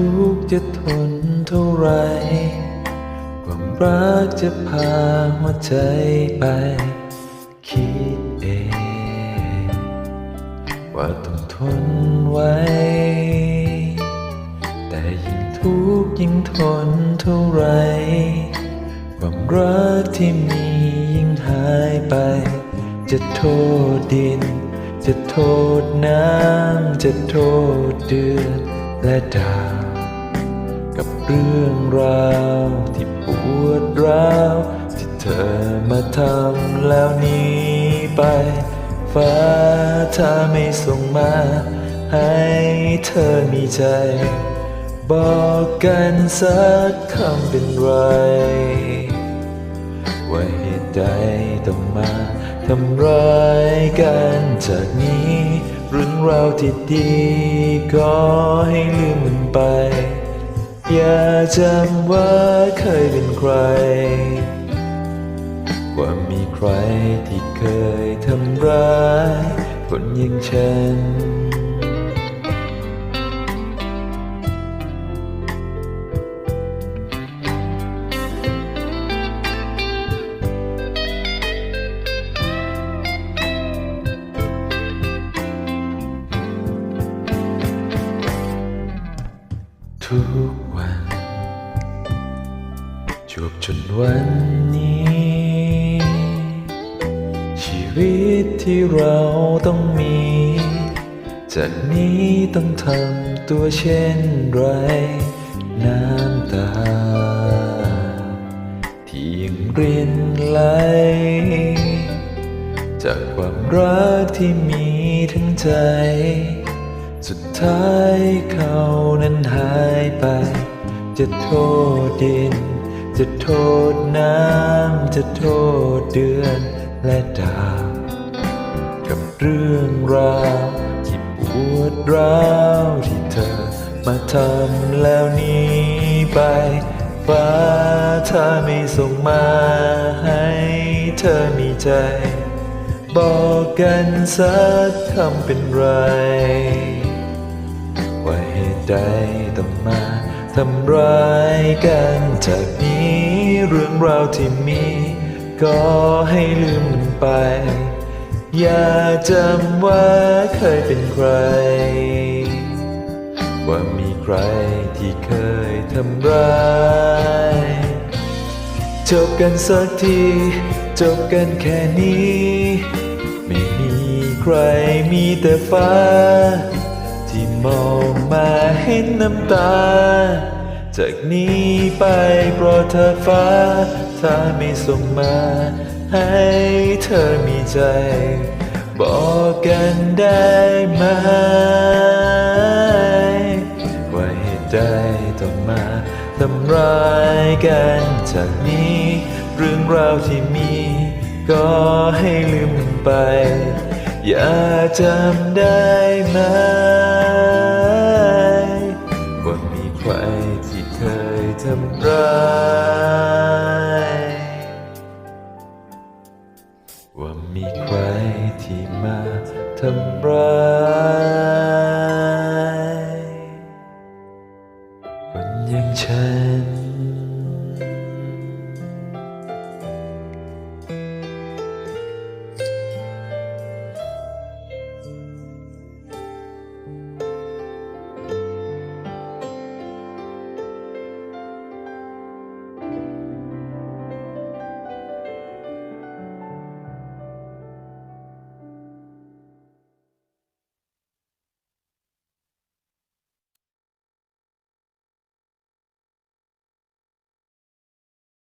ทุกจะทนเท่าไร ความรักจะพาหัวใจไป คิดเอง ว่าต้องทนไว้ แต่ยิ่งทุกข์ยิ่งทนเท่าไร ความรักที่มียิ่งหายไป จะโทษดิน จะโทษน้ำ จะโทษเดือนและดาว กับเรื่องราวที่ปวดร้าวที่เธอมาทำแล้วหนี้ไป ฟ้าถ้าไม่ส่งมา ให้เธอมีใจ บอกกันสักคำเป็นไร ว่าเหตุใดต้องมาทำร้ายกันจากนี้เรื่องราวที่ดีก็ให้ลืมมันไป อย่าจำว่าเคยเป็นใคร ว่ามีใครที่เคยทำร้ายคนอย่างฉัน ทุกวัน จวบจนวันนี้ ชีวิตที่เราต้องมี จากนี้ต้องทำตัวเช่นไร น้ำตา ที่ยังรินไหล จากความรักที่มีทั้งใจ ท้ายเขานั้นหายไป จะโทษดิน จะโทษน้ำ จะโทษเดือนและดาวกับเรื่องราวที่ปวดร้าวที่เธอมาทำแล้วหนี้ไป ฟ้าถ้าไม่ส่งมาให้เธอมีใจ บอกกันสักคำเป็นไร ว่าเหตุใดต้องมาทำร้ายกันจากนี้เรื่องราวที่มี ก็ให้ลืมมันไป อย่าจำว่าเคยเป็นใคร ว่ามีใครที่เคยทำร้ายจบกันสักที จบกันแค่นี้ ไม่มีใครมีแต่ฟ้า มองมาเห็นน้ำตา จากนี้ไปโปรดเธอฟ้า ถ้าไม่ส่งมา ให้เธอมีใจ บอกกันได้ไหม ว่าเหตุใดต้องมาทำร้ายกันจากนี้ เรื่องราวที่มี ก็ให้ลืมไป อย่าจำได้ไหมำร้ายคนยังฉัน